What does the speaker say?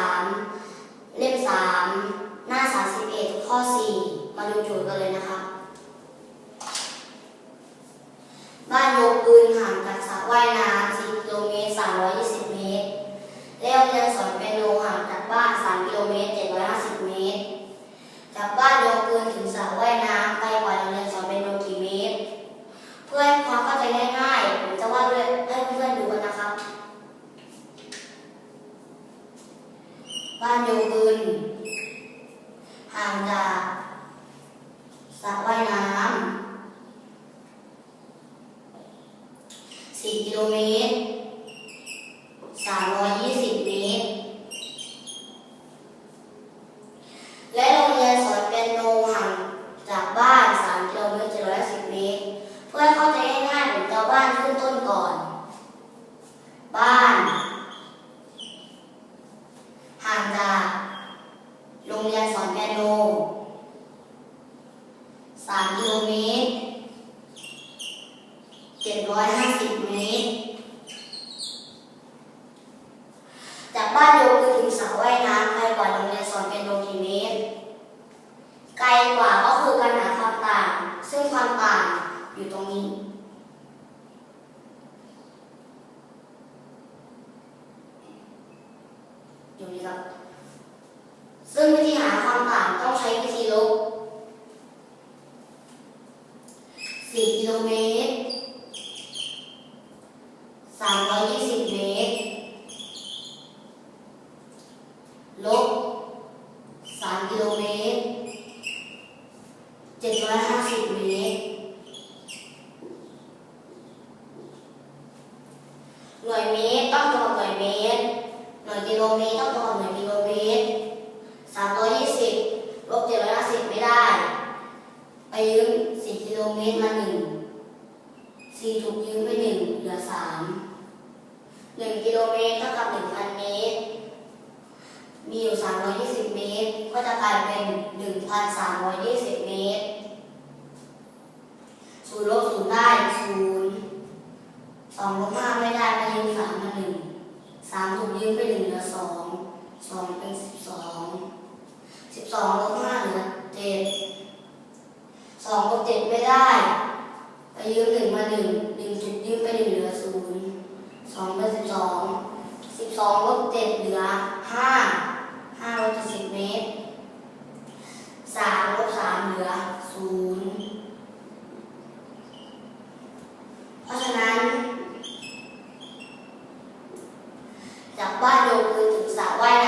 ามเล่มสามหน้าสามสิบเอ็ดข้อสี่มาดูโจทย์กันเลยนะคะ บ้านยกปืนห่างจากสระว่ายน้ำ4กิโลเมตร300 เมตร แล้วเรียนสอนเปียโนห่างจากบ้าน 3 กิโลเมตร 750 เมตร จากบ้านยกปืนถึงสระว่ายน้ำไกลกว่าโรงเรียนสอนเปียโนกี่เมตร เพื่อให้ความเข้าใจง่ายๆผมจะวาดด้วยให้เพื่อนๆดูกันนะครับ บ้านโยปืนห่างจากสระว่ายน้ำ4กิโลเมตร 320 เมตร และโรงเรียนสอนเปียโนห่างจากบ้าน 3 กิโลเมตร 710 เมตร เพื่อให้เข้าใจง่ายๆผมจะเอาบ้านขึ้นต้นก่อน บ้าน ห่างจากโรงเรียนสอนเปียโน3กิโลเมตร750เมตร จากบ้านโยคือถึงสระว่ายน้ำไกลกว่าโรงเรียนสอนเปียโนกี่เมตร ไกลกว่าก็คือการหาความต่าง ซึ่งความต่างอยู่ตรงนี้ อยู่นี่ครับ ซึ่งวิธีหาความต่างต้องใช้วิธีลบ4กิโลเมตร320เมตร ลบ3กิโลเมตร750เมตร หน่วยเมตรต้องตรงกับหน่วยเมตร ห น่วยกิโลเมตรต้องตรงกับหน่วยกิโลเมตร320ลบ750ไม่ได้ ไปยืม4กิโลเมตรมา1 4ถูกยืมไป1เหลือ3 1กิโลเมตรเท่ากับ1,000เมตร มีอยู่320เมตร ก็จะกลายเป็น1,320เมตรศูนย์ลบศูนย์ได้ศูนย์สองลบห้าไม่ได้ไปยืมสามมาหนึ่งสามถูกยืมไปหนึ่งเหลือสองสองเป็นสิบสองสิบสองลบห้าเหลือเจ็ดสองลบเจ็ดไม่ได้ ไปยืมหนึ่งมาหนึ่งหนึ่งจุดยืมไปหนึ่งเหลือศูนย์สองเป็นสิบสองสิบสองลบเจ็ดเหลือห้าห้าลบเจ็ดสิบเมตรสามลบสามเหลือศูนย์ เพราะฉะนั้น จากบ้านโยคือถึงสระว่ายน้ำ